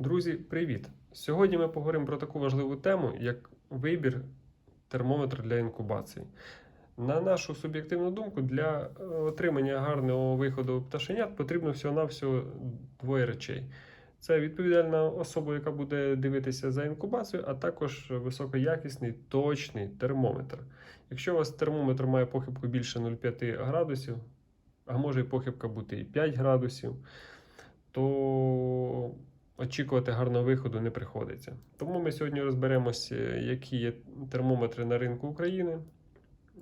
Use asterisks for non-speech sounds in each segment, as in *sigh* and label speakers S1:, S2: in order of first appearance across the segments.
S1: Друзі, привіт! Сьогодні ми поговоримо про таку важливу тему, як вибір термометра для інкубації. На нашу суб'єктивну думку, для е, отримання гарного виходу пташенят потрібно всього-навсього двоє речей. Це відповідальна особа, яка буде дивитися за інкубацією, а також високоякісний точний термометр. Якщо у вас термометр має похибку більше 0,5 градусів, а може і похибка бути і 5 градусів, то очікувати гарного виходу не приходиться. Тому ми сьогодні розберемося, які є термометри на ринку України,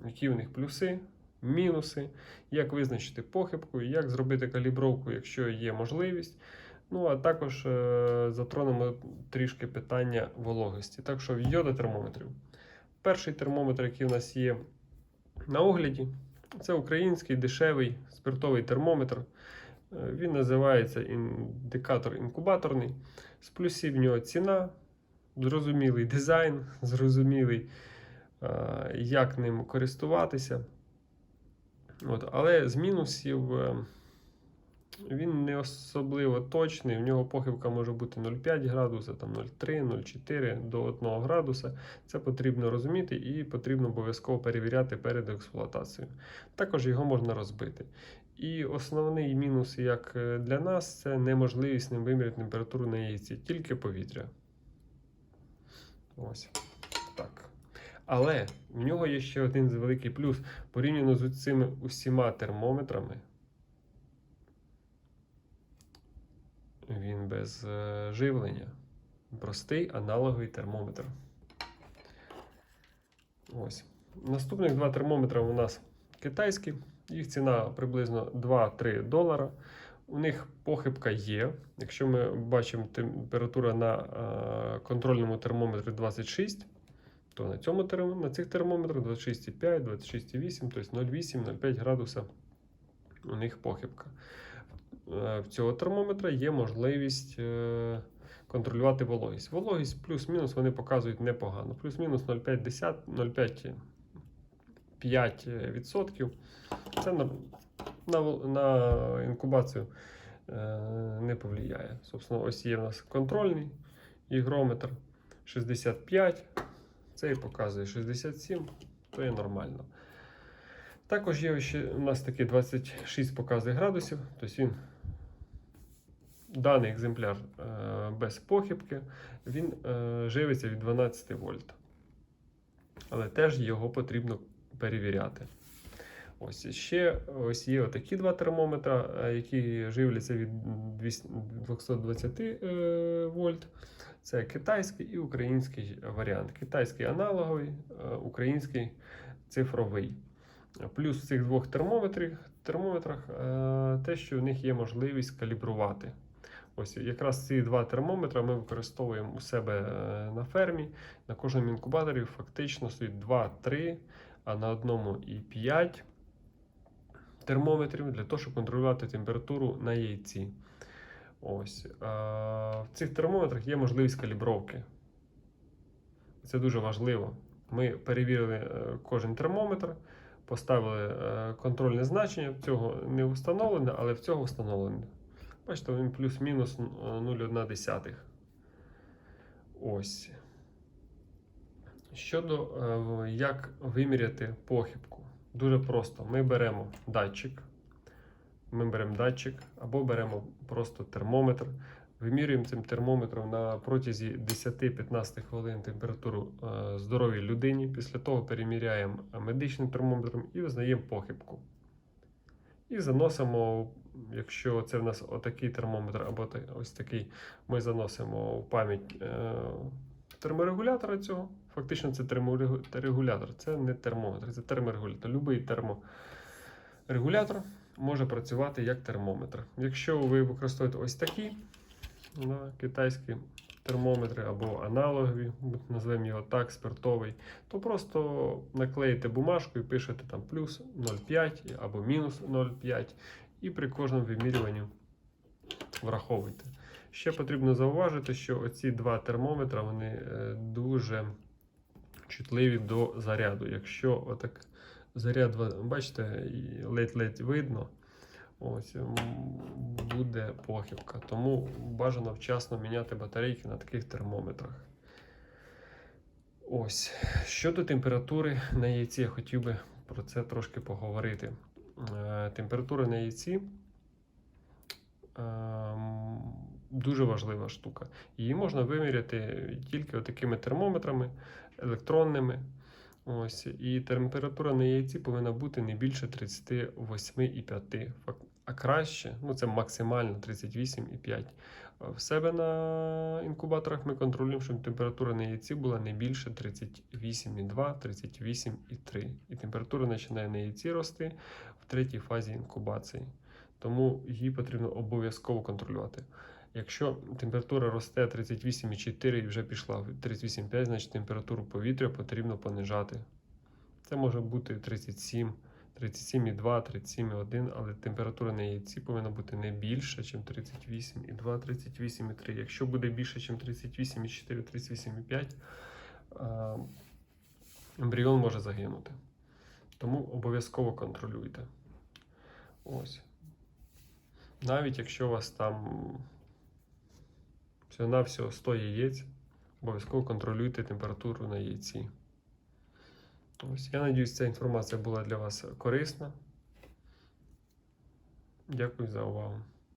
S1: які в них плюси, мінуси, як визначити похибку, як зробити калібровку, якщо є можливість. Ну, а також е, затронемо трішки питання вологості. Так що йода термометрів. Перший термометр, який у нас є на огляді, це український дешевий спиртовий термометр. Він називається індикатор інкубаторний. З плюсів в нього ціна, зрозумілий дизайн, *laughs* зрозумілий, як ним користуватися. От, але з мінусів е, він не особливо точний. В нього похибка може бути 0,5 градуса, там 0,3, 0,4 до 1 градуса. Це потрібно розуміти і потрібно обов'язково перевіряти перед експлуатацією. Також його можна розбити. І основний мінус, як е, для нас, це неможливість ним виміряти температуру на яйці, тільки повітря. Ось так. Але в нього є ще один великий плюс порівняно з цими усіма термометрами. Він без е, живлення. Простий аналоговий термометр. Ось. Наступних два термометри у нас китайські. Їх ціна приблизно 2-3 долара. У них похибка є. Якщо ми бачимо температура на е, контрольному термометрі 26, то на, цьому, на цих термометрах 26,5, 26,8, тобто 0,8-0,5 градуса у них похибка. Е, В цього термометра є можливість е, контролювати вологість. Вологість плюс-мінус вони показують непогано. Плюс-мінус 0,5 0,5 5%. Це на, на, на інкубацію е, не повлияє. Собственно, ось є в нас контрольний ігрометр 65. Цей показує 67, то є нормально. Також є ще у нас такий 26 показує градусів, тобто він даний екземпляр е, без похибки, він е, живиться від 12 вольт. Але теж його потрібно перевіряти. Ось ще ось є отакі два термометра, е, які живляться від 220 е, вольт. Це китайський і український варіант. Китайський аналоговий, український цифровий. Плюс в цих двох термометрах, термометрах те, що в них є можливість калібрувати. Ось якраз ці два термометри ми використовуємо у себе е, на фермі. На кожному інкубаторі фактично стоїть 2-3, а на одному і 5 термометрів для того, щоб контролювати температуру на яйці. Ось. В цих термометрах є можливість калібровки. Це дуже важливо. Ми перевірили е, кожен термометр, поставили е, контрольне значення. Цього не встановлене, але в цього встановлене. Бачите, він плюс-мінус 0,1. Ось. Щодо е, як виміряти похибку. Дуже просто. Ми беремо датчик. Ми беремо датчик або беремо просто термометр. Вимірюємо цим термометром на протязі 10-15 хвилин температуру е, здоровій людині. Після того переміряємо медичним термометром і визнаємо похибку. І заносимо, якщо це в нас отакий термометр, або ось такий, ми заносимо в пам'ять е, терморегулятора цього. Фактично, це терморегу- терморегулятор, це не термометр, це терморегулятор. Любий терморегулятор може працювати як термометр. Якщо ви використовуєте ось такі да, китайські термометри або аналогові, назвемо його так, спиртовий, то просто наклеїте бумажку і пишете там плюс 0,5 або мінус 0,5 і при кожному вимірюванні враховуйте. Ще потрібно зауважити, що оці два термометри вони е, дуже чутливі до заряду. Якщо отак заряд, бачите, ледь-ледь видно, ось буде похибка. Тому бажано вчасно міняти батарейки на таких термометрах. Ось. Щодо температури на яйці, я хотів би про це трошки поговорити. Е, Температура на яйці ем, дуже важлива штука. Її можна виміряти тільки такими термометрами електронними. Ось, і температура на яйці повинна бути не більше 38,5. А краще, ну це максимально 38,5. В себе на інкубаторах ми контролюємо, щоб температура на яйці була не більше 38,2, 38,3. І температура починає на яйці рости в третій фазі інкубації. Тому її потрібно обов'язково контролювати. Якщо температура росте 38,4 і вже пішла в 38,5, значить температуру повітря потрібно понижати. Це може бути 37, 37,2, 37,1, але температура на яйці повинна бути не більше, ніж 38,2, 38,3. Якщо буде більше, ніж 38,4, 38,5, ембріон може загинути. Тому обов'язково контролюйте. Ось. Навіть якщо у вас там всього-навсього 100 яєць, обов'язково контролюйте температуру на яйці. Ось, я надіюсь, ця інформація була для вас корисна. Дякую за увагу.